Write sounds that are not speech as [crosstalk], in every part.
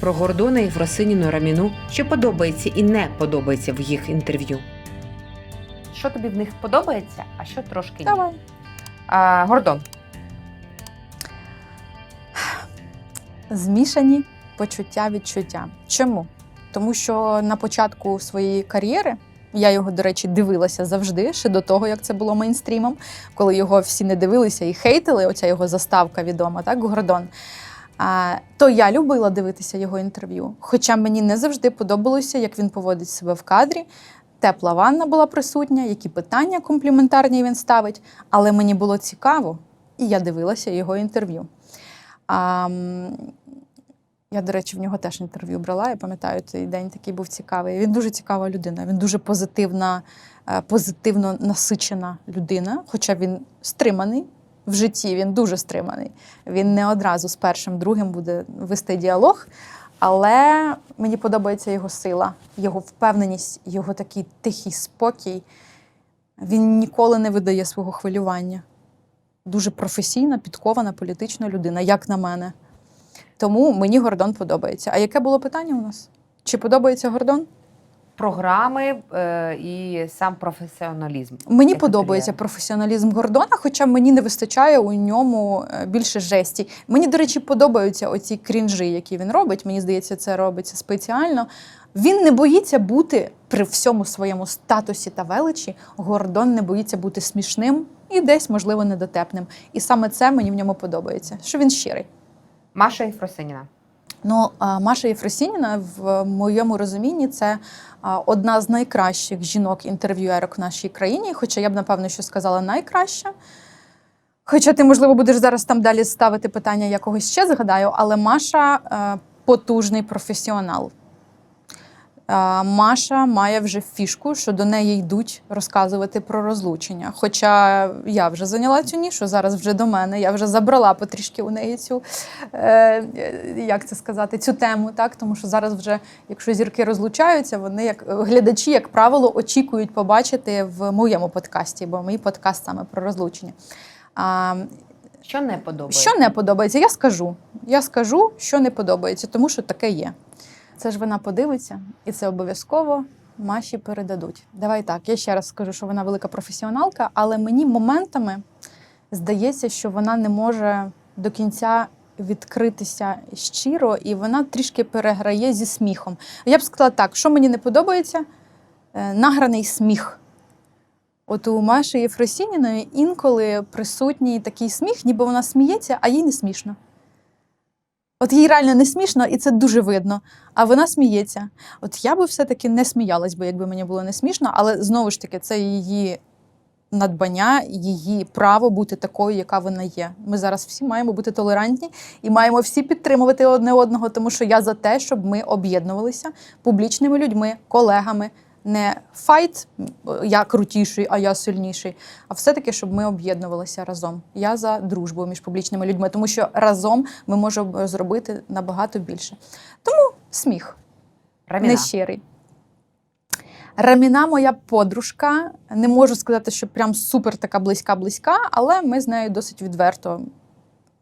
про Гордона і Фросиніну Раміну, що подобається і не подобається в їх інтерв'ю. Що тобі в них подобається, а що трошки ні? Давай. А, Гордон. Змішані почуття відчуття. Чому? Тому що на початку своєї кар'єри я його, до речі, дивилася завжди, ще до того, як це було мейнстрімом, коли його всі не дивилися і хейтили, оця його заставка відома, так, Гордон. То я любила дивитися його інтерв'ю. Хоча мені не завжди подобалося, як він поводить себе в кадрі. Тепла ванна була присутня, які питання компліментарні він ставить. Але мені було цікаво, і я дивилася його інтерв'ю. А, я, до речі, в нього теж інтерв'ю брала. Я пам'ятаю, цей день такий був цікавий. Він дуже цікава людина. Він дуже позитивна, е, позитивно насичена людина, хоча він стриманий в житті, він дуже стриманий. Він не одразу з першим, другим буде вести діалог. Але мені подобається його сила, його впевненість, його такий тихий спокій. Він ніколи не видає свого хвилювання. Дуже професійна, підкована політична людина, як на мене. Тому мені Гордон подобається. А яке було питання у нас? Чи подобається Гордон? Програми е, і сам професіоналізм. Мені подобається професіоналізм Гордона, хоча мені не вистачає у ньому е, більше жесті. Мені, до речі, подобаються оці крінжі, які він робить. Мені здається, це робиться спеціально. Він не боїться бути при всьому своєму статусі та величі. Гордон не боїться бути смішним і десь, можливо, недотепним. І саме це мені в ньому подобається, що він щирий. Маша Єфросиніна. Ну, Маша Єфросініна, в моєму розумінні, це одна з найкращих жінок-інтерв'юерок в нашій країні. Хоча я б, напевно, що сказала найкраща. Хоча ти, можливо, будеш зараз там далі ставити питання, я когось ще згадаю, але Маша е, потужний професіонал. Е, Маша має вже фішку, що до неї йдуть розказувати про розлучення. Хоча я вже зайняла цю нішу, зараз вже до мене. Я вже забрала потрішки у неї цю, е, е, як це сказати, цю тему, так? тому що зараз вже, якщо зірки розлучаються, вони як глядачі, як правило, очікують побачити в моєму подкасті, бо мій подкаст саме про розлучення. А, Що не подобається? що не подобається, я скажу. Я скажу, що не подобається, тому що таке є. Це ж вона подивиться, і це обов'язково Маші передадуть. Давай так, я ще раз скажу, що вона велика професіоналка, але мені моментами здається, що вона не може до кінця відкритися щиро, і вона трішки переграє зі сміхом. Я б сказала так, що мені не подобається, Е, награний сміх. От у Маші Єфросініної інколи присутній такий сміх, ніби вона сміється, а їй не смішно. От їй реально не смішно, і це дуже видно. А вона сміється. От я би все-таки не сміялась би, якби мені було не смішно, але знову ж таки, це її надбання, її право бути такою, яка вона є. Ми зараз всі маємо бути толерантні і маємо всі підтримувати одне одного, тому що я за те, щоб ми об'єднувалися публічними людьми, колегами. Не файт, я крутіший, а я сильніший, а все-таки, щоб ми об'єднувалися разом. Я за дружбу між публічними людьми, тому що разом ми можемо зробити набагато більше. Тому сміх Раміна. нещирий. Раміна моя подружка. Не можу сказати, що прям супер така близька-близька, але ми з нею досить відверто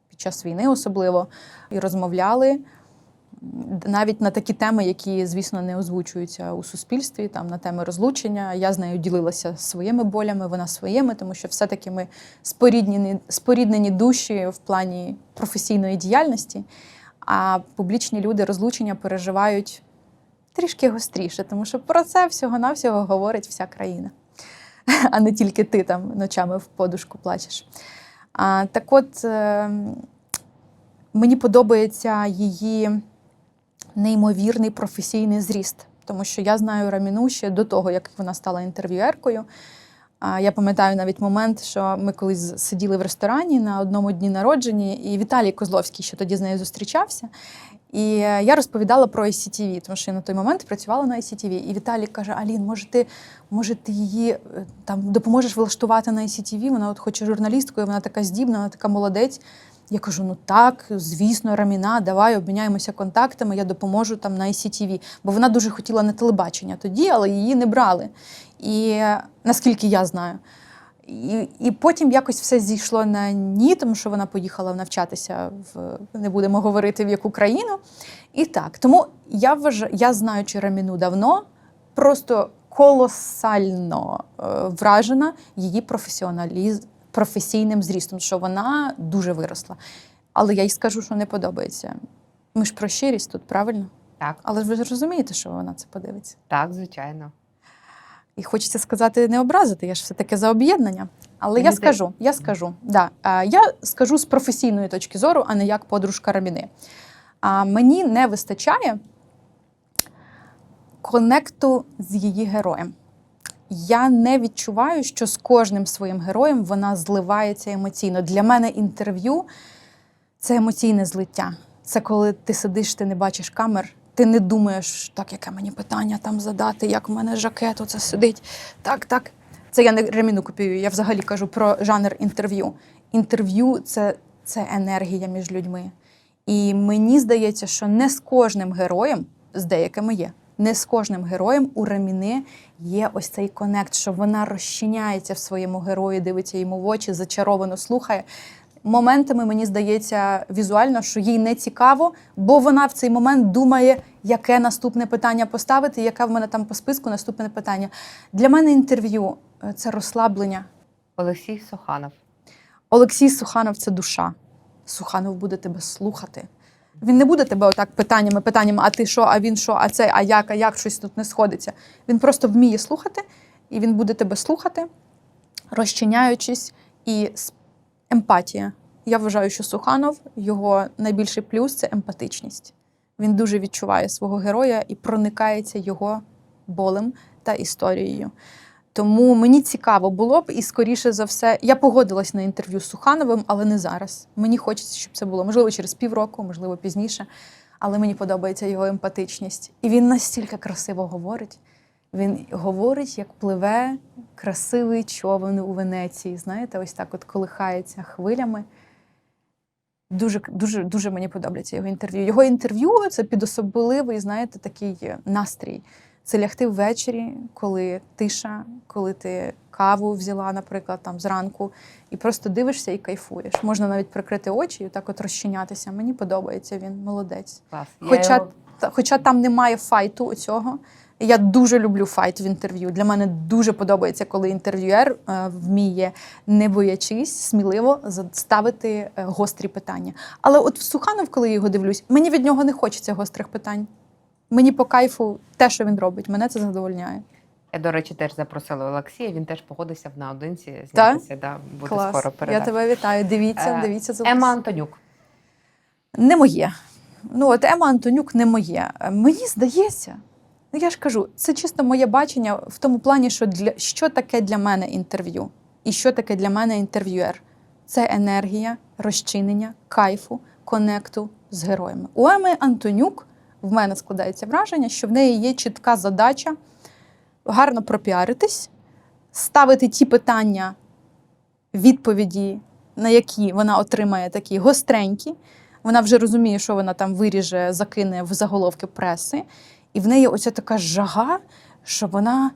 під час війни особливо і розмовляли навіть на такі теми, які, звісно, не озвучуються у суспільстві, там на теми розлучення. Я з нею ділилася своїми болями, вона своїми, тому що все-таки ми споріднені, споріднені душі в плані професійної діяльності, а публічні люди розлучення переживають трішки гостріше, тому що про це всього-навсього говорить вся країна, [laughs] а не тільки ти там ночами в подушку плачеш. А, так от, е, мені подобається її неймовірний професійний зріст, тому що я знаю Раміну ще до того, як вона стала інтерв'юеркою. Я пам'ятаю навіть момент, що ми колись сиділи в ресторані на одному дні народження, і Віталій Козловський ще тоді з нею зустрічався. І е, я розповідала про ICTV, тому що я на той момент працювала на ICTV. І Віталій каже: Алін, може, ти, може, ти її е, там допоможеш влаштувати на ICTV? Вона от хоче журналісткою, вона така здібна, вона така молодець. Я кажу: ну так, звісно, Раміна, давай обміняємося контактами, я допоможу там на ICTV. Бо вона дуже хотіла на телебачення тоді, але її не брали. І наскільки я знаю. І, і потім якось все зійшло на ні, тому що вона поїхала навчатися в не будемо говорити в яку країну. І так, тому я вважаю, я знаючи Раміну давно, просто колосально е, вражена її професіоналіз... професійним зрістом, що вона дуже виросла. Але я їй скажу, що не подобається. Ми ж про щирість тут, правильно? Так, Але ж ви розумієте, що вона це подивиться. так, звичайно. І хочеться сказати, не образити, я ж все-таки за об'єднання. Але Мені я здається- скажу, я скажу. Да. Я скажу з професійної точки зору, а не як подружка Раміни. А мені не вистачає конекту з її героєм. Я не відчуваю, що з кожним своїм героєм вона зливається емоційно. Для мене інтерв'ю це емоційне злиття. Це коли ти сидиш, ти не бачиш камер, ти не думаєш, так, яке мені питання там задати, як в мене жакет оце сидить. Так, так. Це я не реміну копіюю, я взагалі кажу про жанр інтерв'ю. Інтерв'ю це, це енергія між людьми. І мені здається, що не з кожним героєм, з деякими є, не з кожним героєм у Реміни є ось цей конект, що вона розчиняється в своєму герої, дивиться йому в очі, зачаровано слухає. Моментами мені здається візуально, що їй не цікаво, бо вона в цей момент думає, яке наступне питання поставити, яке в мене там по списку наступне питання. Для мене інтерв'ю е, це розслаблення. Олексій Соханов. Олексій Суханов це душа. Суханов буде тебе слухати. Він не буде тебе отак питаннями, питаннями, а ти що, а він що, а це, а як, а як щось тут не сходиться. Він просто вміє слухати, і він буде тебе слухати, розчиняючись і емпатія. Я вважаю, що Суханов його найбільший плюс це емпатичність. Він дуже відчуває свого героя і проникається його болем та історією. Тому мені цікаво було б, і скоріше за все, я погодилась на інтерв'ю з Сухановим, але не зараз. Мені хочеться, щоб це було можливо через півроку, можливо, пізніше. Але мені подобається його емпатичність. І він настільки красиво говорить. Він говорить, як пливе красивий човен у Венеції. Знаєте, ось так от колихається хвилями. Дуже, дуже, дуже мені подобається його інтерв'ю. Його інтерв'ю це підособливий, знаєте, такий настрій. Це лягти ввечері, коли тиша, коли ти каву взяла, наприклад, там зранку, і просто дивишся і кайфуєш. Можна навіть прикрити очі і так от розчинятися. Мені подобається він, молодець. Клас. Хоча, його- хоча там немає файту оцього. Я дуже люблю файт в інтерв'ю. Для мене дуже подобається, коли інтерв'юер е, вміє, не боячись, сміливо ставити е, гострі питання. Але от в Суханов, коли я його дивлюсь, мені від нього не хочеться гострих питань. Мені по кайфу те, що він робить, мене це задовольняє. Я, до речі, теж запросила Олексія. Він теж погодився в наодинці знятися. Да, буде Клас. скоро я тебе вітаю. Дивіться, Е, дивіться за Ема Антонюк. не моє. Ну, от Ема Антонюк не моє. Мені здається, ну я ж кажу, це чисто моє бачення в тому плані, що для що таке для мене інтерв'ю, і що таке для мене інтерв'юер. Це енергія, розчинення, кайфу, конекту з героями. У Еми Антонюк в мене складається враження, що в неї є чітка задача гарно пропіаритись, ставити ті питання, відповіді, на які вона отримає такі гостренькі. Вона вже розуміє, що вона там виріже, закине в заголовки преси. І в неї оця така жага, що вона,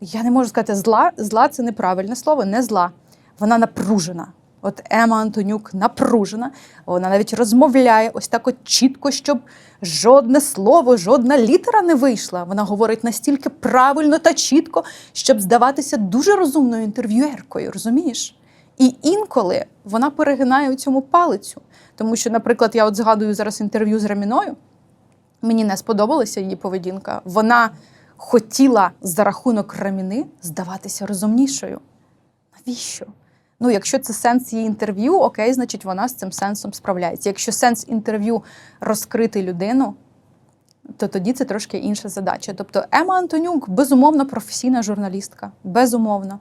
я не можу сказати, зла. Зла це неправильне слово, не зла. Вона напружена. От Ема Антонюк напружена. Вона навіть розмовляє ось так от чітко, щоб жодне слово, жодна літера не вийшла. Вона говорить настільки правильно та чітко, щоб здаватися дуже розумною інтерв'юеркою, розумієш? І інколи вона перегинає у цьому палицю. Тому що, наприклад, я от згадую зараз інтерв'ю з Раміною. Мені не сподобалася її поведінка. Вона хотіла за рахунок Раміни здаватися розумнішою. Навіщо? Ну, якщо це сенс її інтерв'ю, окей, значить вона з цим сенсом справляється. Якщо сенс інтерв'ю розкрити людину, то тоді це трошки інша задача. Тобто Ема Антонюк безумовно професійна журналістка. Безумовно.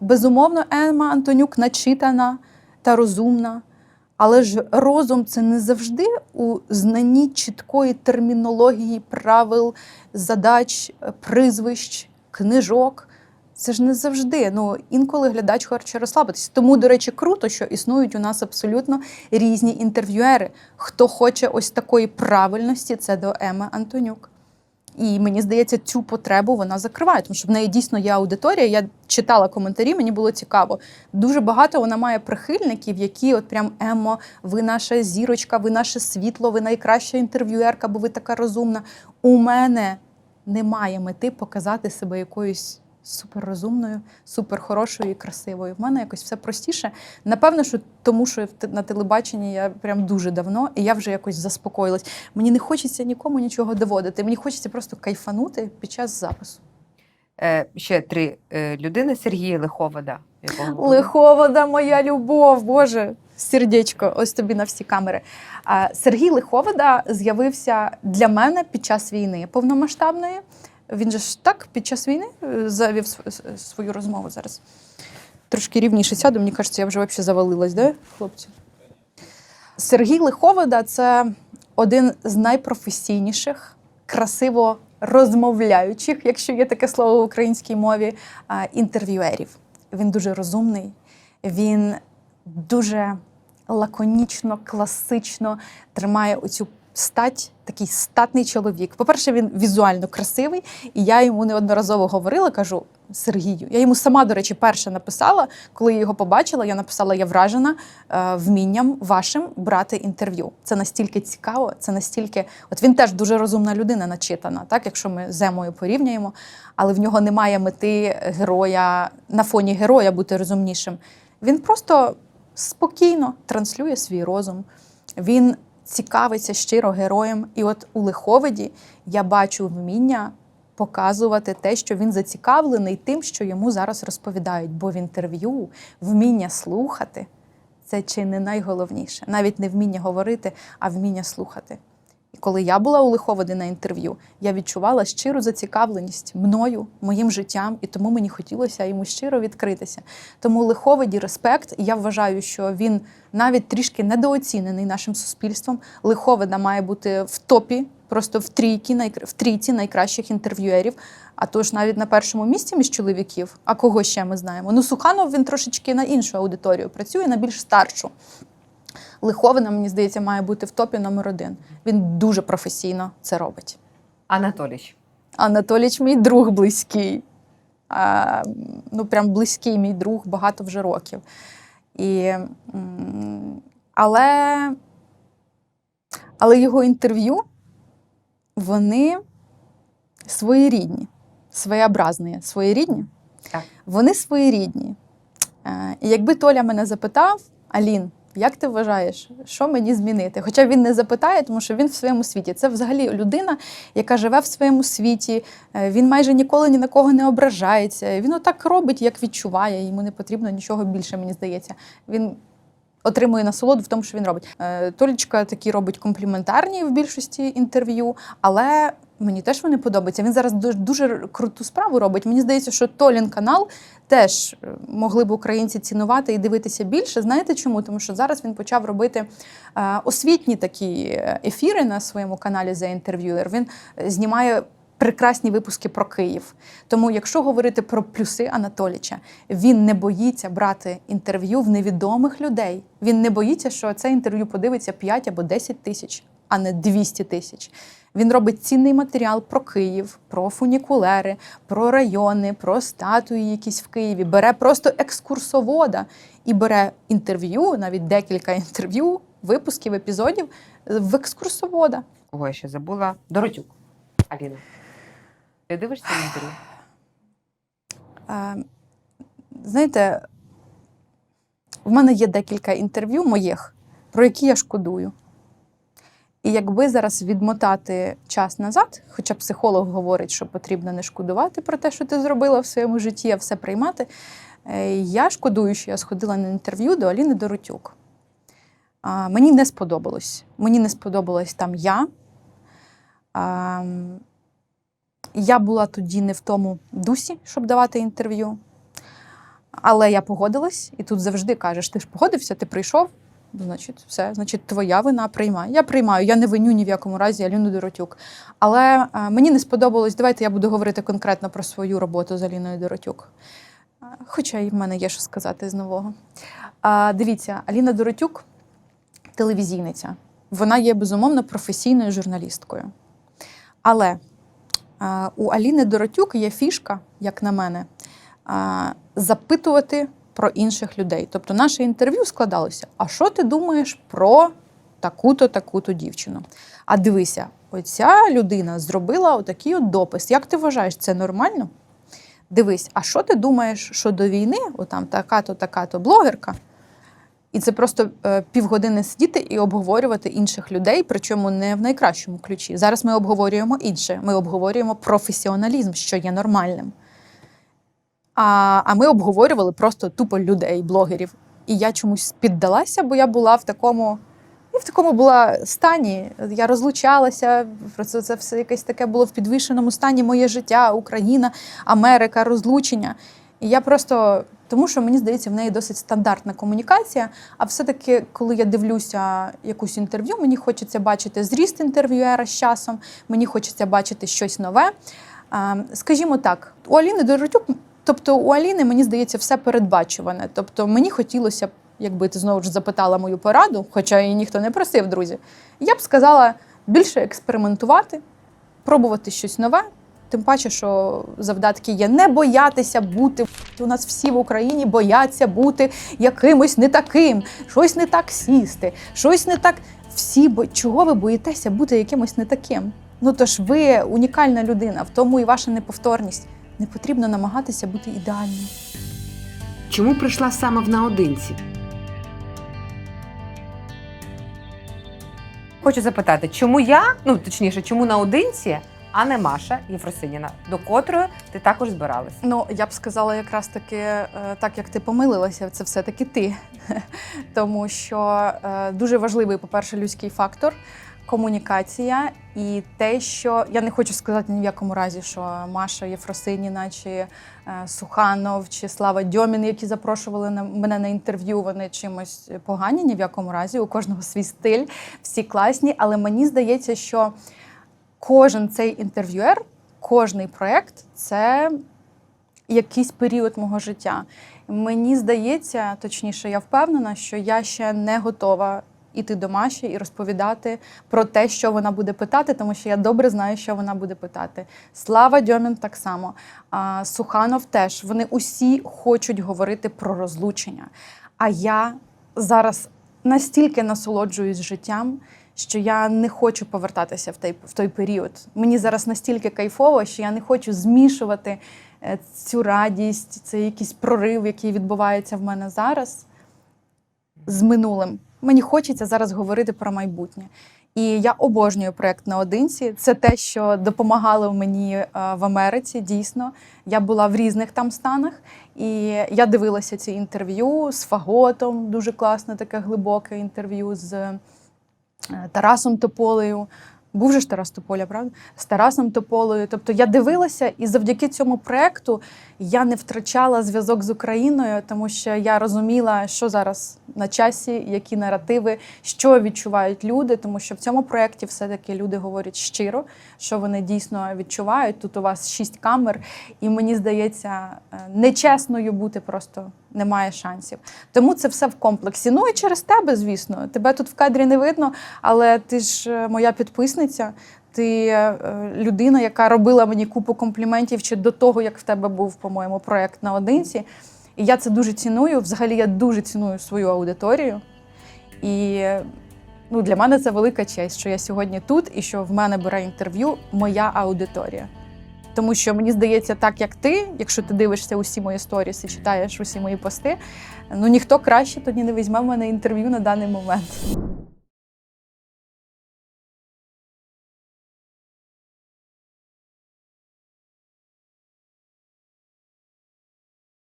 Безумовно, Ема Антонюк начитана та розумна. Але ж розум це не завжди у знанні чіткої термінології, правил, задач, е, призвищ, книжок. Це ж не завжди. Ну інколи глядач хоче розслабитися. Тому, до речі, круто, що існують у нас абсолютно різні інтерв'юери. Хто хоче ось такої правильності, це до Еми Антонюк. І мені здається, цю потребу вона закриває, тому що в неї дійсно є аудиторія. Я читала коментарі, мені було цікаво. Дуже багато вона має прихильників, які от прям емо, ви наша зірочка, ви наше світло, ви найкраща інтерв'юерка, бо ви така розумна. У мене немає мети показати себе якоюсь суперрозумною, суперхорошою і красивою. В мене якось все простіше. Напевно, що тому, що на телебаченні я прям дуже давно, і я вже якось заспокоїлась. Мені не хочеться нікому нічого доводити. Мені хочеться просто кайфанути під час запису. Е, ще три е, людини: Сергій Лиховода. якого Лиховода, моя любов, Боже, сердечко, ось тобі на всі камери. Сергій Лиховода з'явився для мене під час війни повномасштабної. Він же ж так під час війни е, завів свою розмову зараз. Трошки рівніше сяду, мені кажеться, я вже взагалі завалилась, да, хлопці? Сергій Лиховода це один з найпрофесійніших, красиво розмовляючих, якщо є таке слово в українській мові, інтерв'юерів. Він дуже розумний, він дуже лаконічно, класично тримає оцю стать, такий статний чоловік. По-перше, він візуально красивий, і я йому неодноразово говорила, кажу. Сергію, я йому сама, до речі, перша написала, коли я його побачила, я написала, я вражена е, вмінням вашим брати інтерв'ю. Це настільки цікаво, це настільки. От він теж дуже розумна людина, начитана, так якщо ми з Емою порівняємо, але в нього немає мети героя на фоні героя бути розумнішим. Він просто спокійно транслює свій розум. Він цікавиться щиро героєм. І от у лиховиді я бачу вміння показувати те, що він зацікавлений тим, що йому зараз розповідають. Бо в інтерв'ю вміння слухати це чи не найголовніше. Навіть не вміння говорити, а вміння слухати. Коли я була у Лиховоди на інтерв'ю, я відчувала щиру зацікавленість мною, моїм життям, і тому мені хотілося йому щиро відкритися. Тому Лиховоді респект. І я вважаю, що він навіть трішки недооцінений нашим суспільством. Лиховида має бути в топі, просто в найкра- в трійці найкращих інтерв'юерів. А то ж навіть на першому місці між чоловіків. А кого ще ми знаємо? Ну, Суханов він трошечки на іншу аудиторію працює, на більш старшу. Лиховина, мені здається, має бути в топі номер один. Він дуже професійно це робить. Анатоліч. Анатоліч мій друг близький. А, ну, прям близький мій друг багато вже років. І, але, але його інтерв'ю вони своєрідні, своєобразні, своєрідні. Так. Вони своєрідні. Е, І якби Толя мене запитав, Алін, як ти вважаєш, що мені змінити? Хоча він не запитає, тому що він в своєму світі. Це взагалі людина, яка живе в своєму світі. Е, Він майже ніколи ні на кого не ображається. Він отак робить, як відчуває. Йому не потрібно нічого більше, мені здається. Він отримує насолоду в тому, що він робить. Е, Толічка такі робить компліментарні в більшості інтерв'ю, але мені теж вони подобаються. Він зараз дуже, дуже круту справу робить. Мені здається, що Толін канал теж е, могли б українці цінувати і дивитися більше. Знаєте чому? Тому що зараз він почав робити е, освітні такі е, ефіри на своєму каналі The Interviewer. Він знімає. Прекрасні випуски про Київ. Тому, якщо говорити про плюси Анатоліча, він не боїться брати інтерв'ю в невідомих людей. Він не боїться, що це інтерв'ю подивиться 5 або 10 тисяч, а не 200 тисяч. Він робить цінний матеріал про Київ, про фунікулери, про райони, про статуї якісь в Києві. Бере просто екскурсовода і бере інтерв'ю, навіть декілька інтерв'ю, випусків, епізодів в екскурсовода. Кого я ще забула? Доротюк. Аліна. Ти дивишся інтерв'ю? Е, Знаєте, в мене є декілька інтерв'ю моїх, про які я шкодую. І якби зараз відмотати час назад, хоча психолог говорить, що потрібно не шкодувати про те, що ти зробила в своєму житті, а все приймати. е, Я шкодую, що я сходила на інтерв'ю до Аліни Доротюк. Мені не сподобалось. Мені не сподобалась там я. Я була тоді не в тому дусі, щоб давати інтерв'ю. Але я погодилась, і тут завжди кажеш: ти ж погодився, ти прийшов, значить, все, значить, твоя вина приймай. Я приймаю, я не виню ні в якому разі Аліну Доротюк. Але а, мені не сподобалось, давайте я буду говорити конкретно про свою роботу з Аліною Доротюк. Хоча і в мене є що сказати з нового. А, дивіться, Аліна Доротюк телевізійниця. Вона є безумовно професійною журналісткою. Але У Аліни Доротюк є фішка, як на мене, запитувати про інших людей. Тобто наше інтерв'ю складалося: а що ти думаєш про таку-то, таку-то дівчину? А дивися, оця людина зробила отакий от допис. Як ти вважаєш, це нормально? Дивись, а що ти думаєш, що до війни, отам така-то, така-то блогерка, і це просто е, півгодини сидіти і обговорювати інших людей, причому не в найкращому ключі. Зараз ми обговорюємо інше. Ми обговорюємо професіоналізм, що є нормальним. А, а ми обговорювали просто тупо людей, блогерів. І я чомусь піддалася, бо я була в такому. Я в такому була стані. Я розлучалася, просто це все якесь таке було в підвішеному стані моє життя, Україна, Америка, розлучення. І я просто, тому що мені здається, в неї досить стандартна комунікація. А все-таки, коли я дивлюся якусь інтерв'ю, мені хочеться бачити зріст інтерв'юера з часом, мені хочеться бачити щось нове. Скажімо так, у Аліни Доротюк, тобто у Аліни, мені здається, все передбачуване. Тобто мені хотілося б, якби ти знову ж запитала мою пораду, хоча її ніхто не просив, друзі, я б сказала більше експериментувати, пробувати щось нове. Тим паче, що завдатки є не боятися бути. У нас всі в Україні бояться бути якимось не таким, щось не так сісти, щось не так. Всі бо чого ви боїтеся бути якимось не таким? Ну тож ви унікальна людина, в тому і ваша неповторність. Не потрібно намагатися бути ідеальним. Чому прийшла саме в наодинці? Хочу запитати, чому я, ну точніше, чому наодинці, а не Маша Єфросиніна, до котрої ти також збиралася? Ну, я б сказала, якраз таки, е, так як ти помилилася, це все-таки ти. [laughs] Тому що е, дуже важливий, по-перше, людський фактор, комунікація і те, що я не хочу сказати ні в якому разі, що Маша Єфросиніна, чи е, Суханов, чи Слава Дьомін, які запрошували на мене на інтерв'ю, вони чимось погані, ні в якому разі. У кожного свій стиль, всі класні. Але мені здається, що кожен цей інтерв'юер, кожний проєкт це якийсь період мого життя. Мені здається, точніше, я впевнена, що я ще не готова іти до Маші і розповідати про те, що вона буде питати, тому що я добре знаю, що вона буде питати. Слава Дьомін так само. А, Суханов теж. Вони усі хочуть говорити про розлучення. А я зараз настільки насолоджуюсь життям, що я не хочу повертатися в той, в той період. Мені зараз настільки кайфово, що я не хочу змішувати е, цю радість, цей якийсь прорив, який відбувається в мене зараз, з минулим. Мені хочеться зараз говорити про майбутнє. І я обожнюю проект наодинці. Це те, що допомагало мені е, в Америці. Дійсно, я була в різних там станах, і я дивилася ці інтерв'ю з Фаготом. Дуже класне, таке глибоке інтерв'ю з Тарасом Тополею. Був же ж Тарас Тополя, правда? З Тарасом Тополею. Тобто я дивилася, і завдяки цьому проекту я не втрачала зв'язок з Україною, тому що я розуміла, що зараз на часі, які наративи, що відчувають люди. Тому що в цьому проєкті все-таки люди говорять щиро, що вони дійсно відчувають. Тут у вас шість камер, і мені здається, е, нечесною бути просто немає шансів. Тому це все в комплексі. Ну і через тебе, звісно. Тебе тут в кадрі не видно, але ти ж е, моя підписниця. Ти е, людина, яка робила мені купу компліментів ще до того, як в тебе був, по-моєму, проект наодинці. І я це дуже ціную. Взагалі, я дуже ціную свою аудиторію. І ну, для мене це велика честь, що я сьогодні тут і що в мене бере інтерв'ю моя аудиторія. Тому що мені здається, так як ти, якщо ти дивишся усі мої сторіси, читаєш усі мої пости, ну ніхто краще тоді не візьме в мене інтерв'ю на даний момент.